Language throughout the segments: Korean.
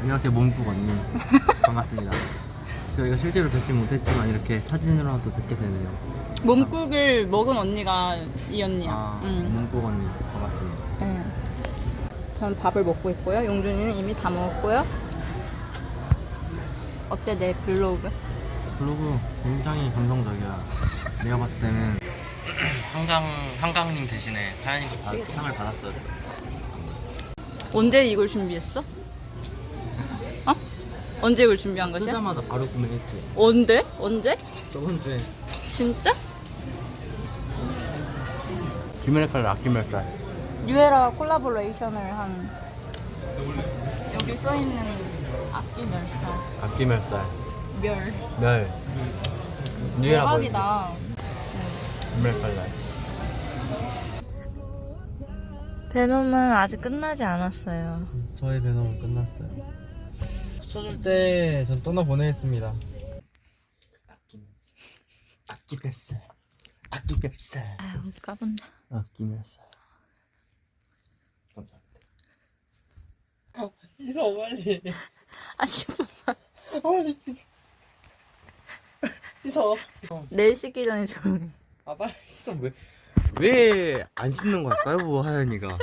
안녕하세요 몸국 언니 반갑습니다. 저희가 실제로 뵙지 못했지만 이렇게 사진으로라도 뵙게 되네요. 몸국을 먹은 언니가 이 언니야. 아 응. 몸국 언니 반갑습니다. 응. 전 밥을 먹고 있고요. 용준이는 이미 다 먹었고요. 어때 내 블로그? 블로그 굉장히 감성적이야. 내가 봤을 때는 한강 한강님 대신에 하연이가 다. 상을 받았어요. 언제 이걸 준비했어? 어? 언제 이걸 준비한 것이야? 뜨자마자 바로 구매했지. 언제? 언제? 저번 주에 진짜? 귀멸의 칼 악귀멸 칼. 뉴에라 콜라보레이션을 한 여기 써 있는 악기 멸살 악귀멸살. 멸 멸. 뉴에라 대박이다. 귀멸 칼날. 베놈은 아직 끝나지 않았어요. 저의 배너는 끝났어요. 쳐줄 때 전 떠나 보내겠습니다. 악기별살, 악기 별살, 아유 까분다. 악기 별살. 감사합니다. 어, 이서 빨리. 아 싶어. 빨리 진짜. 이서. 내일 씻기 전에 조용히. 아 빨리 씻어 왜? 왜 안 씻는 걸까요, 뭐 하연이가?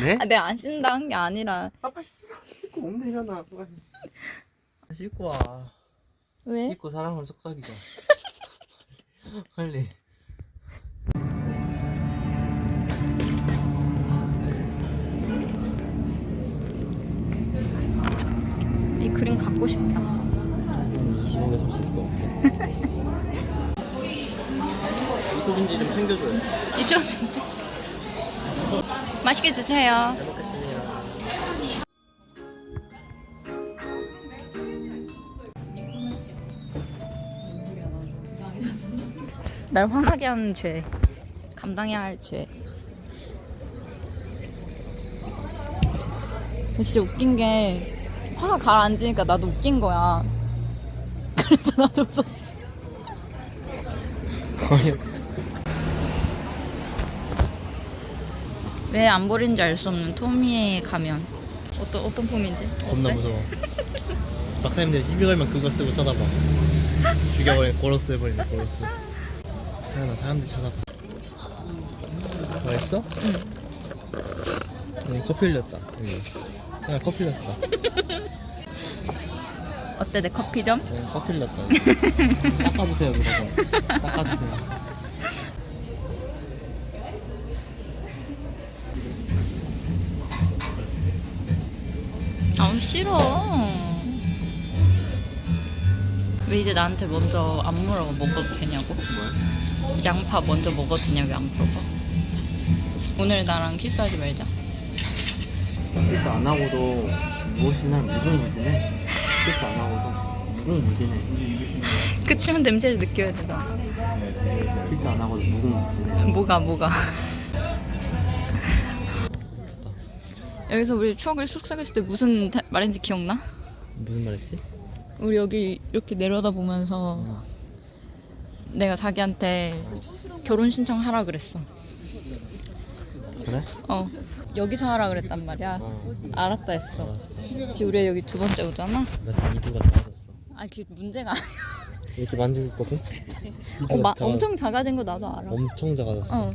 네? 아, 내가 안 씻는다 한 게 아니라 아 빨리 씻고 오면 되잖아. 빨리. 씻고 와. 왜? 씻고 사람을 속삭이자. 빨리. 이 그림 갖고 싶다. 쉬운 게 잡수 있을 것 같아. 유튜브인지 좀 챙겨줘요. 이쪽. 맛있게 드세요. 날 화나게 하는 죄. 감당해야 할 죄. 근데 진짜 웃긴 게 화가 가라앉으니까 나도 웃긴 거야. 그래서 나도 웃었어. 왜 안 버린지 알 수 없는 토미의 가면. 어떤 어떤 폼인지? 겁나 어때? 무서워. 박사님들 시비 걸면 그거 쓰고 쳐다봐. 죽여버려, 고로스 해버리네, 고로스. 하연아, 사람들 쳐다봐. 맛있어? 응. 응, 커피 흘렸다. 여기. 하연아, 커피 흘렸다. 어때 내 커피점? 응, 커피 흘렸다. 닦아주세요, 그거. 닦아주세요. 아우 싫어. 왜 이제 나한테 먼저 안 물어봐 먹어도 되냐고? 뭐야? 양파 먼저 먹어도 되냐 왜안 물어봐? 오늘 나랑 키스하지 말자. 키스 안 하고도 무엇이나 무궁무진해. 키스 안 하고도 무궁무진해. 그치만 냄새를 느껴야 되잖아. 키스 안 하고도 무궁무진해. 뭐가 뭐가. 여기서 우리 추억을 쑥삭했을 때 무슨 타- 말인지 기억나? 무슨 말했지? 우리 여기 이렇게 내려다 보면서 내가 자기한테 결혼 신청하라 그랬어. 그래? 어 여기서 하라 그랬단 말이야. 어. 알았다 했어. 알았어. 지금 우리 여기 두 번째 오잖아. 나 지금 이두가 작아졌어. 아 그게 문제가 아니야. 이렇게 만지고 있거든? 어, 이두가 마, 작아졌어. 엄청 작아진 거 나도 알아. 엄청 작아졌어. 어.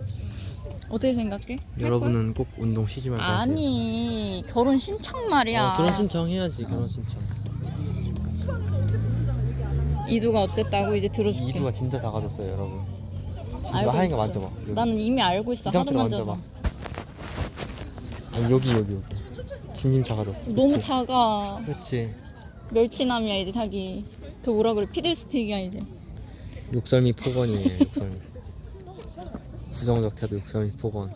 어떻게 생각해? 할 여러분은 꼭 운동 쉬지? 말고 하세요. 아니 결혼 신청 말이야. 어, 결혼 신청 해야지 결혼 신청. 이두가 어쨌다고 이제 들어줄게. 이두가 진짜 작아졌어요 여러분. 진짜 알고 있어. 만져봐. 여기. 나는 이미 알고 있어. 이 하도 상태로. 만져봐. 아니 여기 여기 여기. 진심 작아졌어. 너무 그치? 작아. 그렇지. 멸치남이야 이제 자기. 그 뭐라 그래 피들스틱이야 이제. 욕설미 폭언이에요 욕설미. 부정적 태도 욕설미 폭언.